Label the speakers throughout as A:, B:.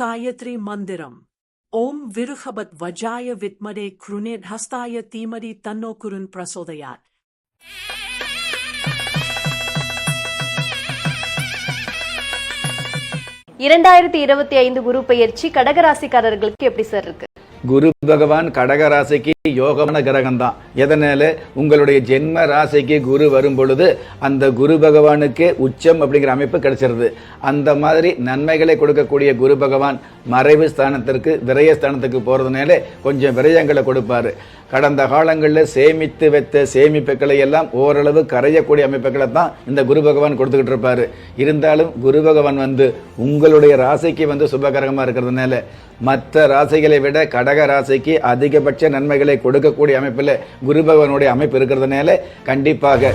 A: காயத்ரி மந்திரம். ஓம் விருஹபத் வஜாய வித்மடே குருநேத் ஹஸ்தாய தீமதி தன்னோ குருன் பிரசோதயாத்.
B: இரண்டாயிரத்தி இருபத்தி ஐந்து குரு பெயர்ச்சி கடகராசிக்காரர்களுக்கு எப்படி சார் இருக்கு?
C: குரு பகவான் கடக ராசிக்கு யோகமான கிரகம் தான் எதனால? உங்களுடைய ஜென்ம ராசிக்கு குரு வரும் பொழுது அந்த குரு பகவானுக்கு உச்சம் அப்படிங்கிற அமைப்பு கிடைச்சிருது. அந்த மாதிரி நன்மைகளை கொடுக்கக்கூடிய குரு பகவான் மறைவு ஸ்தானத்திற்கு விரய ஸ்தானத்துக்கு போறதுனால கொஞ்சம் விரயங்களை கொடுப்பாரு. கடந்த காலங்களில் சேமித்து வைத்த சேமிப்புகளை எல்லாம் ஓரளவு கரையக்கூடிய அமைப்புகளை தான் இந்த குரு பகவான் கொடுத்துக்கிட்டு இருப்பாரு. இருந்தாலும் குரு பகவான் வந்து உங்களுடைய ராசிக்கு வந்து சுபகரகமாக இருக்கிறதுனால மற்ற ராசிகளை விட கடக ராசிக்கு அதிகபட்ச நன்மைகளை கொடுக்கக்கூடிய அமைப்பில் குரு பகவானுடைய அமைப்பு இருக்கிறதுனால கண்டிப்பாக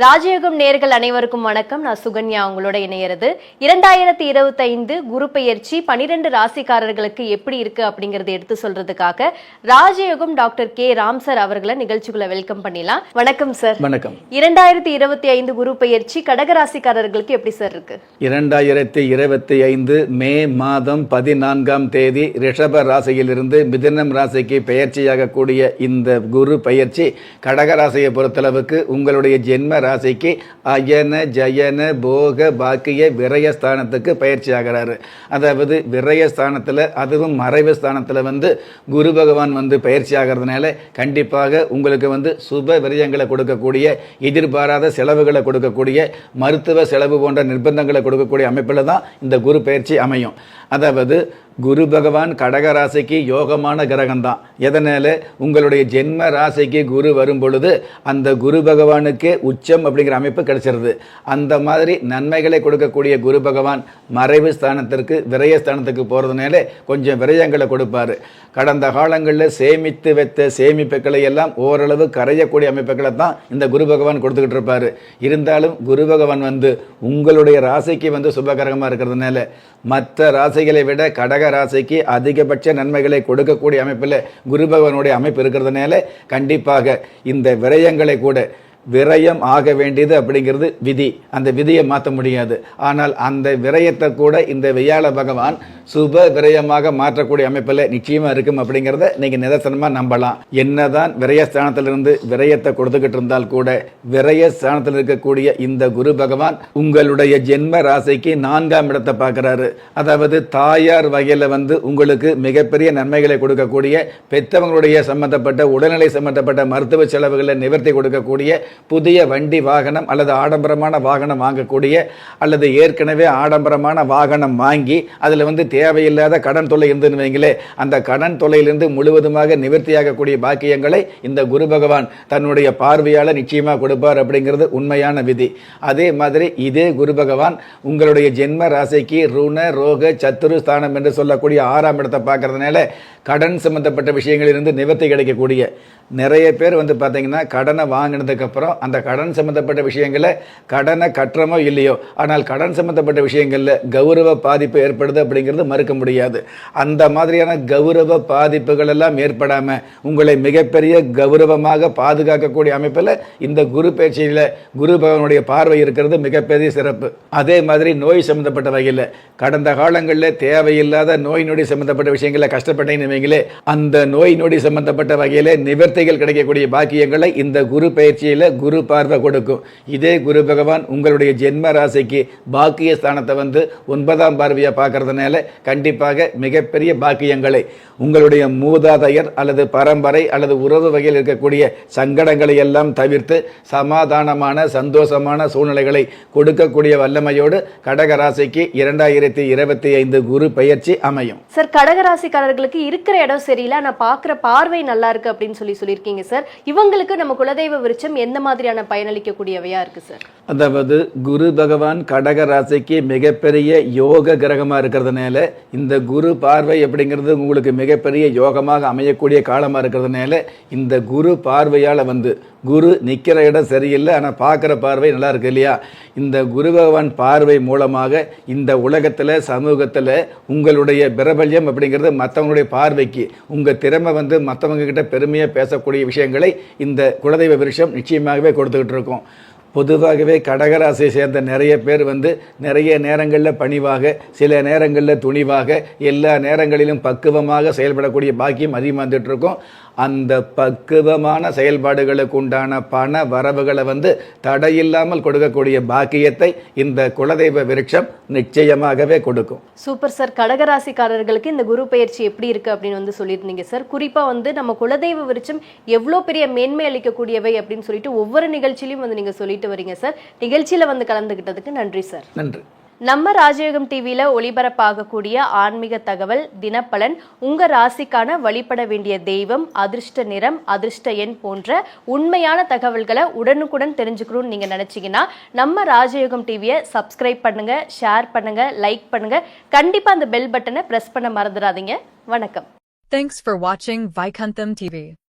B: ராஜயோகம் நேர்கள் அனைவருக்கும் வணக்கம். நான் சுகன்யா உங்களோட இணையறது. இரண்டாயிரத்தி இருபத்தி ஐந்து குரு பெயர்ச்சி பனிரெண்டு ராசிக்காரர்களுக்கு எப்படி இருக்கு அப்படிங்கறத எடுத்து சொல்றதுக்காக ராஜயோகம் டாக்டர் கே. ராம் சார் அவர்களை நிகழ்ச்சிக்குள்ள வெல்கம் பண்ணிடலாம். வணக்கம் சார்.
C: வணக்கம்.
B: இரண்டாயிரத்தி இருபத்தி ஐந்து குரு பெயர்ச்சி கடகராசிக்காரர்களுக்கு எப்படி சார் இருக்கு?
C: இரண்டாயிரத்தி இருபத்தி ஐந்து மே மாதம் பதினான்காம் தேதி ரிஷப ராசியிலிருந்து மிதுனம் ராசிக்கு பெயர்ச்சியாக கூடிய இந்த குரு பயிற்சி கடக ராசியை பொறுத்தளவுக்கு உங்களுடைய ஜென்ம ராசிக்கு அயன ஜயன போக பாக்கிய விரயஸ்தானத்துக்கு பயிற்சி ஆகிறாரு அதாவது விரயஸ்தானத்தில் அதுவும் மறைவு ஸ்தானத்தில் வந்து குரு பகவான் வந்து பயிற்சி ஆகிறதுனால கண்டிப்பாக உங்களுக்கு வந்து சுப விரயங்களை கொடுக்கக்கூடிய எதிர்பாராத செலவுகளை கொடுக்கக்கூடிய மருத்துவ செலவு போன்ற நிர்பந்தங்களை கொடுக்கக்கூடிய அமைப்பில் தான் இந்த குரு பயிற்சி அமையும். அதாவது குரு பகவான் கடக ராசிக்கு யோகமான கிரகம் தான் எதனால? உங்களுடைய ஜென்ம ராசிக்கு குரு வரும் பொழுது அந்த குரு பகவானுக்கு உச்சம் அப்படிங்கிற அமைப்பு கிடைச்சிருது. அந்த மாதிரி நன்மைகளை கொடுக்கக்கூடிய குரு பகவான் மறைவு ஸ்தானத்திற்கு விரய ஸ்தானத்துக்கு போகிறதுனால கொஞ்சம் விரயங்களை கொடுப்பாரு. கடந்த காலங்களில் சேமித்து வைத்த சேமிப்புகளை எல்லாம் ஓரளவு கரையக்கூடிய அமைப்புகளை தான் இந்த குரு பகவான் கொடுத்துக்கிட்டு இருப்பார். இருந்தாலும் குரு பகவான் வந்து உங்களுடைய ராசிக்கு வந்து சுபகரகமாக இருக்கிறதுனால மற்ற ராசிகளை விட கடக ராசிக்கு அதிகபட்ச நன்மைகளை கொடுக்கக்கூடிய அமைப்பில் குரு பகவானுடைய அமைப்பு இருக்கிறதுனால கண்டிப்பாக இந்த விரயங்களை கூட விரயம் ஆக வேண்டியது அப்படிங்கிறது விதி. அந்த விதியை மாற்ற முடியாது. ஆனால் அந்த விரயத்தை கூட இந்த வியாழ பகவான் சுப விரயமாக மாற்றக்கூடிய அமைப்பில் நிச்சயமாக இருக்கும் அப்படிங்கிறத நீங்கள் நிதர்சனமாக நம்பலாம். என்னதான் விரயஸ்தானத்திலிருந்து விரயத்தை கொடுத்துக்கிட்டு இருந்தால் கூட விரயஸ்தானத்தில் இருக்கக்கூடிய இந்த குரு பகவான் உங்களுடைய ஜென்ம ராசிக்கு நான்காம் இடத்தை பார்க்குறாரு. அதாவது தாயார் வகையில் வந்து உங்களுக்கு மிகப்பெரிய நன்மைகளை கொடுக்கக்கூடிய பெற்றவங்களுடைய சம்பந்தப்பட்ட உடல்நிலை சம்பந்தப்பட்ட மருத்துவ செலவுகளை நிவர்த்தி கொடுக்கக்கூடிய புதிய வண்டி வாகனம் அல்லது ஆடம்பரமான வாகனம் வாங்கக்கூடிய அல்லது ஏற்கனவே ஆடம்பரமான வாகனம் வாங்கி அதில் வந்து தேவையில்லாத கடன் தொல்லை இருந்துன்னு வைங்களே அந்த கடன் தொல்லையிலிருந்து முழுவதுமாக நிவர்த்தியாகக்கூடிய பாக்கியங்களை இந்த குரு பகவான் தன்னுடைய பார்வையால் நிச்சயமாக கொடுப்பார் அப்படிங்கிறது உண்மையான விதி. அதே மாதிரி இதே குரு பகவான் உங்களுடைய ஜென்ம ராசிக்கு ருண ரோக சத்துரு ஸ்தானம் என்று சொல்லக்கூடிய ஆறாம் இடத்தை பார்க்கறதுனால கடன் சம்பந்தப்பட்ட விஷயங்களிலிருந்து நிவர்த்தி கிடைக்கக்கூடிய. நிறைய பேர் வந்து பார்த்தீங்கன்னா கடனை வாங்கினதுக்கப்புறம் அப்புறம் அந்த கடன் சம்மந்தப்பட்ட விஷயங்களை கடனை கட்டுறமோ இல்லையோ ஆனால் கடன் சம்மந்தப்பட்ட விஷயங்களில் கௌரவ பாதிப்பு ஏற்படுது அப்படிங்கிறது மறுக்க முடியாது. அந்த மாதிரியான கௌரவ பாதிப்புகள் எல்லாம் ஏற்படாமல் உங்களை மிகப்பெரிய கௌரவமாக பாதுகாக்கக்கூடிய அமைப்பில் இந்த குரு பயிற்சியில் குரு பகவனுடைய பார்வை இருக்கிறது மிகப்பெரிய சிறப்பு. அதே மாதிரி நோய் சம்மந்தப்பட்ட வகையில் கடந்த காலங்களில் தேவையில்லாத நோய் நொடி சம்மந்தப்பட்ட விஷயங்களை கஷ்டப்பட்டீங்கன்னு வைங்களே அந்த நோய் நொடி சம்மந்தப்பட்ட வகையில் நிவர்த்திகள் கிடைக்கக்கூடிய பாக்கியங்களை இந்த குரு பயிற்சியில் குரு பார்வை கொடுக்கும். இதே குரு பகவான் உங்களுடைய ஜென்ம ராசிக்கு பாக்கிய ஸ்தானத்தை வந்து ஒன்பதாம் பார்வையை பார்க்கறதுனால கண்டிப்பாக மிகப்பெரிய பாக்கியங்களை. உங்களுடைய மூதாதையர் அல்லது பரம்பரை அல்லது உறவு வகையில் இருக்கக்கூடிய சங்கடங்களை எல்லாம் தவிர்த்து சமாதானமான சந்தோஷமான சூழ்நிலைகளை கொடுக்கக்கூடிய வல்லமையோடு கடக ராசிக்கு இரண்டாயிரத்தி இருபத்தி ஐந்து குரு பயிற்சி அமையும்.
B: சார் கடகராசிக்காரர்களுக்கு இருக்கிற இடம் சரியில்லை நான் பார்க்குற பார்வை நல்லா இருக்கு அப்படின்னு சொல்லி சொல்லியிருக்கீங்க சார். இவங்களுக்கு நம்ம குலதெய்வ விருட்சம் எந்த மாதிரியான பயனளிக்கக்கூடியவையா இருக்கு சார்
C: அதாவது குரு பகவான் கடக ராசிக்கு மிகப்பெரிய யோக கிரகமாக இருக்கிறதுனால இந்த குரு பார்வை அப்படிங்கிறது உங்களுக்கு மிகப்பெரிய யோகமாக அமையக்கூடிய காலமாக இருக்கிறதுனால இந்த குரு பார்வையால் வந்து குரு நிற்கிற இடம் சரியில்லை ஆனால் பார்க்குற பார்வை நல்லா இருக்கு இல்லையா? இந்த குரு பகவான் பார்வை மூலமாக இந்த உலகத்தில் சமூகத்தில் உங்களுடைய பிரபல்யம் அப்படிங்கிறது மற்றவங்களுடைய பார்வைக்கு உங்கள் திறமை வந்து மற்றவங்கக்கிட்ட பெருமையாக பேசக்கூடிய விஷயங்களை இந்த குலதெய்வ விருஷம் நிச்சயமாகவே கொடுத்துக்கிட்டு இருக்கோம். பொதுவாகவே கடகராசியை சேர்ந்த நிறைய பேர் வந்து நிறைய நேரங்களில் பணிவாக சில நேரங்களில் துணிவாக எல்லா நேரங்களிலும் பக்குவமாக செயல்படக்கூடிய பாக்கியம் அதிகமாக வந்துட்டு அந்த பக்குவமான செயல்பாடுகளுக்கு உண்டான பண வரவுகளை வந்து தடையில்லாமல் கொடுக்கக்கூடிய பாக்கியத்தை இந்த குலதெய்வ விருட்சம் நிச்சயமாகவே கொடுக்கும்.
B: சூப்பர் சார் கடகராசிக்காரர்களுக்கு இந்த குரு பயிற்சி எப்படி இருக்கு அப்படின்னு வந்து சொல்லியிருந்தீங்க சார் குறிப்பா வந்து நம்ம குலதெய்வ விருட்சம் எவ்வளோ பெரிய மேன்மை அளிக்கக்கூடியவை அப்படின்னு சொல்லிட்டு ஒவ்வொரு நிகழ்ச்சியிலையும் வந்து நீங்க சொல்லிட்டு வரீங்க சார் நிகழ்ச்சியில வந்து கலந்துகிட்டதுக்கு நன்றி சார்
C: நன்றி.
B: நம்ம ராஜயோகம் டிவியில ஒளிபரப்பாகக்கூடிய ஆன்மீக தகவல் தினப்பலன் உங்க ராசிக்கான வழிபட வேண்டிய தெய்வம் அதிர்ஷ்ட நிறம் அதிர்ஷ்ட எண் போன்ற உண்மையான தகவல்களை உடனுக்குடன் தெரிஞ்சுக்கணும்னு நீங்க நினைச்சீங்கன்னா நம்ம ராஜயோகம் டிவியை சப்ஸ்கிரைப் பண்ணுங்க ஷேர் பண்ணுங்க லைக் பண்ணுங்க. கண்டிப்பா அந்த பெல் பட்டனை பிரஸ் பண்ண மறந்துடாதீங்க. வணக்கம்.
D: தேங்க்ஸ் ஃபார் வாட்சிங் வைகந்தம் டிவி